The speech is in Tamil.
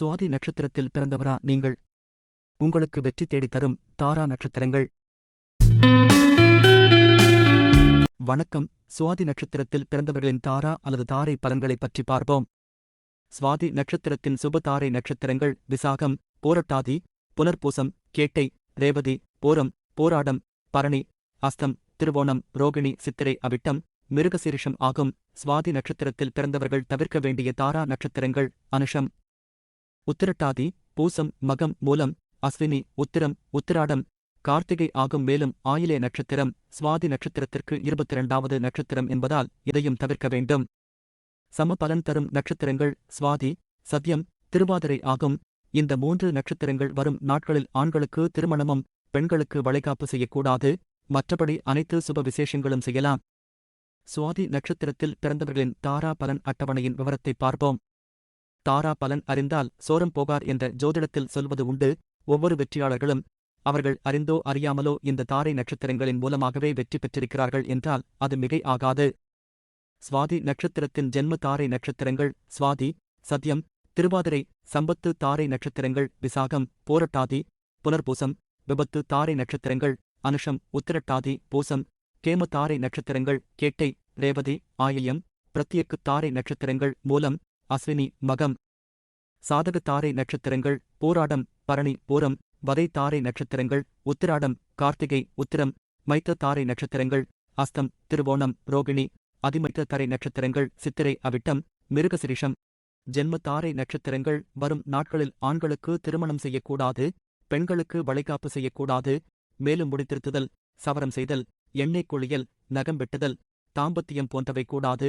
சுவாதி நட்சத்திரத்தில் பிறந்தவரா நீங்கள்? உங்களுக்கு வெற்றி தேடித் தரும் தாரா நட்சத்திரங்கள். வணக்கம். சுவாதி நட்சத்திரத்தில் பிறந்தவர்களின் தாரா அல்லது தாரை பலன்களைப் பற்றி பார்ப்போம். சுவாதி நட்சத்திரத்தின் சுப தாரை நட்சத்திரங்கள் விசாகம் போரட்டாதி புனர்பூசம் கேட்டை ரேவதி போரம் போராடம் பரணி அஸ்தம் திருவோணம் ரோகிணி சித்திரை அவிட்டம் மிருகசீரிஷம் ஆகும். சுவாதி நட்சத்திரத்தில் பிறந்தவர்கள் தவிர்க்க வேண்டிய தாரா நட்சத்திரங்கள் அனுஷம். உத்திரட்டாதி பூசம் மகம் மூலம் அஸ்வினி உத்திரம் உத்திராடம் கார்த்திகை ஆகும் மேலும் ஆயிலே நட்சத்திரம் சுவாதி நட்சத்திரத்திற்கு இருபத்தி இரண்டாவது நட்சத்திரம் என்பதால் இதையும் தவிர்க்க வேண்டும். சம பலன் தரும் நட்சத்திரங்கள் சுவாதி சத்யம் திருவாதிரை ஆகும். இந்த மூன்று நட்சத்திரங்கள் வரும் நாட்களில் ஆண்களுக்கு திருமணமும் பெண்களுக்கு வளைகாப்பு செய்யக்கூடாது. மற்றபடி அனைத்து சுப விசேஷங்களும் செய்யலாம். சுவாதி நட்சத்திரத்தில் பிறந்தவர்களின் தாரா பலன் அட்டவணையின் விவரத்தை பார்ப்போம். தாரா பலன் அறிந்தால் சோரம் போகார் என்ற ஜோதிடத்தில் சொல்வது உண்டு. ஒவ்வொரு வெற்றியாளர்களும் அவர்கள் அறிந்தோ அறியாமலோ இந்த தாரை நட்சத்திரங்களின் மூலமாகவே வெற்றி பெற்றிருக்கிறார்கள் என்றால் அது மிகை ஆகாது. சுவாதி நட்சத்திரத்தின் ஜென்ம தாரை நட்சத்திரங்கள் சுவாதி சத்யம் திருவாதிரை சம்பத்து தாரை நட்சத்திரங்கள் விசாகம் போரட்டாதி புனர்பூசம் விபத்து தாரை நட்சத்திரங்கள் அனுஷம் உத்திரட்டாதி பூசம் கேம தாரை நட்சத்திரங்கள் கேட்டை ரேவதி ஆயில்யம் பிரத்யக்கு தாரை நட்சத்திரங்கள் மூலம் அஸ்வினி மகம். சாதக தாரை நட்சத்திரங்கள் போராடம் பரணி பூரம். வதை தாரை நட்சத்திரங்கள் உத்திராடம் கார்த்திகை உத்திரம். மைத்த தாரை நட்சத்திரங்கள் அஸ்தம் திருவோணம் ரோகிணி. அதிமைத்த தரை நட்சத்திரங்கள் சித்திரை அவிட்டம் மிருகசிரிஷம். ஜென்ம தாரை நட்சத்திரங்கள் வரும் நாட்களில் ஆண்களுக்கு திருமணம் செய்யக்கூடாது பெண்களுக்கு வளைகாப்பு செய்யக்கூடாது. மேலும் முடித்திருத்துதல் சவரம் செய்தல் எண்ணெய் குளியல் நகம் வெட்டுதல் தாம்பத்தியம் போன்றவை கூடாது.